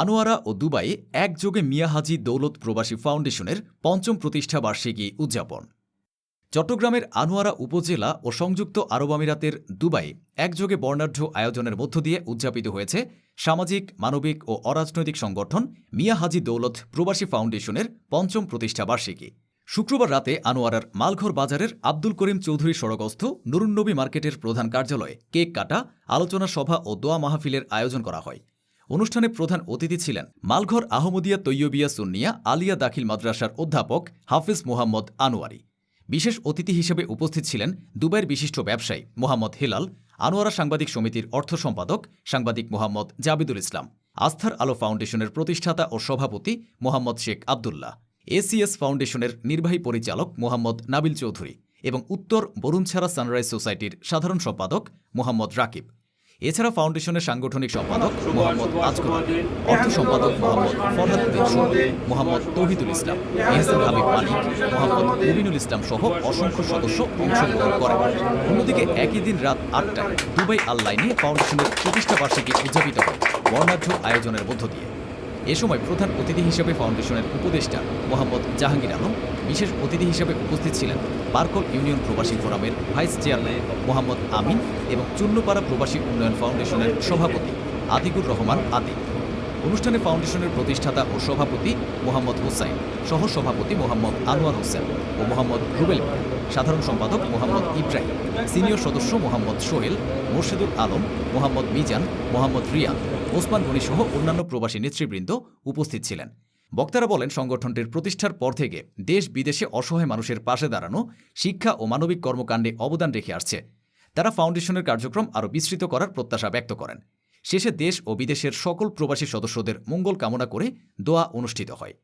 আনোয়ারা ও দুবাইয়ে একযোগে মিয়া হাজি দৌলত প্রবাসী ফাউন্ডেশনের পঞ্চম প্রতিষ্ঠা বার্ষিকী উদযাপন। চট্টগ্রামের আনোয়ারা উপজেলা ও সংযুক্ত আরব আমিরাতের দুবাই একযোগে বর্ণাঢ্য আয়োজনের মধ্য দিয়ে উদযাপিত হয়েছে সামাজিক, মানবিক ও অরাজনৈতিক সংগঠন মিয়া হাজি দৌলত প্রবাসী ফাউন্ডেশনের পঞ্চম প্রতিষ্ঠা বার্ষিকী। শুক্রবার রাতে আনোয়ারার মালঘর বাজারের আব্দুল করিম চৌধুরী সড়কস্থ নুরুন্নবী মার্কেটের প্রধান কার্যালয়ে কেক কাটা, আলোচনা সভা ও দোয়া মাহফিলের আয়োজন করা হয়। অনুষ্ঠানে প্রধান অতিথি ছিলেন মালঘর আহমদিয়া তৈয়বিয়া সুন্নিয়া আলিয়া দাখিল মাদ্রাসার অধ্যাপক হাফিজ মোহাম্মদ আনোয়ারি। বিশেষ অতিথি হিসেবে উপস্থিত ছিলেন দুবাইয়ের বিশিষ্ট ব্যবসায়ী মোহাম্মদ হেলাল, আনোয়ারা সাংবাদিক সমিতির অর্থ সম্পাদক সাংবাদিক মোহাম্মদ জাবিদুল ইসলাম, আস্থার আলো ফাউন্ডেশনের প্রতিষ্ঠাতা ও সভাপতি মোহাম্মদ শেখ আবদুল্লাহ, এসিএস ফাউন্ডেশনের নির্বাহী পরিচালক মোহাম্মদ নাবিল চৌধুরী এবং উত্তর বরুণছাড়া সানরাইজ সোসাইটির সাধারণ সম্পাদক মোহাম্মদ রাকিব। এছাড়া ফাউন্ডেশনের সাংগঠনিক সম্পাদক মোহাম্মদ অর্থ সম্পাদক মোহাম্মদ ফরহাদ মোহাম্মদ তৌহিদুল ইসলাম এহসান হাবিব মালিক মোহাম্মদ মুবিনুল ইসলাম সহ অসংখ্য সদস্য অংশগ্রহণ করেন। অন্যদিকে একই দিন রাত আটটায় দুবাই আল্লাইনে ফাউন্ডেশনের প্রতিষ্ঠা বার্ষিকী উদযাপিত হয় বর্ণাঢ্য আয়োজনের মধ্য দিয়ে। এ সময় প্রধান অতিথি হিসেবে ফাউন্ডেশনের উপদেষ্টা মোহাম্মদ জাহাঙ্গীর আলম বিশেষ অতিথি হিসেবে উপস্থিত ছিলেন পার্কল ইউনিয়ন প্রবাসী ফোরামের ভাইস চেয়ারম্যান মোহাম্মদ আমিন এবং চুন্নপাড়া প্রবাসী উন্নয়ন ফাউন্ডেশনের সভাপতি আতিকুর রহমান আতিক অনুষ্ঠানে ফাউন্ডেশনের প্রতিষ্ঠাতা ও সভাপতি মোহাম্মদ হুসাইন সহ সভাপতি মোহাম্মদ আনোয়ার হোসেন ও মোহাম্মদ রুবেল সাধারণ সম্পাদক মোহাম্মদ ইব্রাহিম, সিনিয়র সদস্য মোহাম্মদ সোহেল, মোর্শেদুল আলম, মোহাম্মদ মিজান, মোহাম্মদ রিয়াদ, ওসমান গনি সহ অন্যান্য প্রবাসী নেতৃবৃন্দ উপস্থিত ছিলেন। বক্তারা বলেন, সংগঠনটির প্রতিষ্ঠার পর থেকে দেশ বিদেশে অসহায় মানুষের পাশে দাঁড়ানো, শিক্ষা ও মানবিক কর্মকাণ্ডে অবদান রেখে আসছে। তারা ফাউন্ডেশনের কার্যক্রম আরও বিস্তৃত করার প্রত্যাশা ব্যক্ত করেন। শেষে দেশ ও বিদেশের সকল প্রবাসী সদস্যদের মঙ্গল কামনা করে দোয়া অনুষ্ঠিত হয়।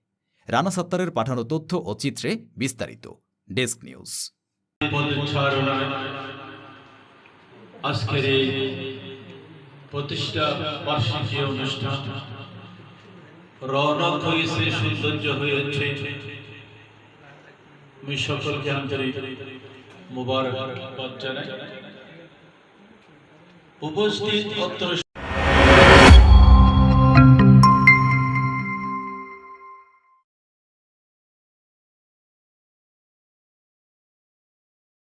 রানা সাত্তারের পাঠানো তথ্য ও চিত্রে বিস্তারিত। Desk news. প্রতিষ্ঠা বার্ষিকী অনুষ্ঠান রৌনক হয়েছে সৌন্দর্য হয়েছে আমি সকলকে আন্তরিক মুবারক জানাই উপস্থিত অত্র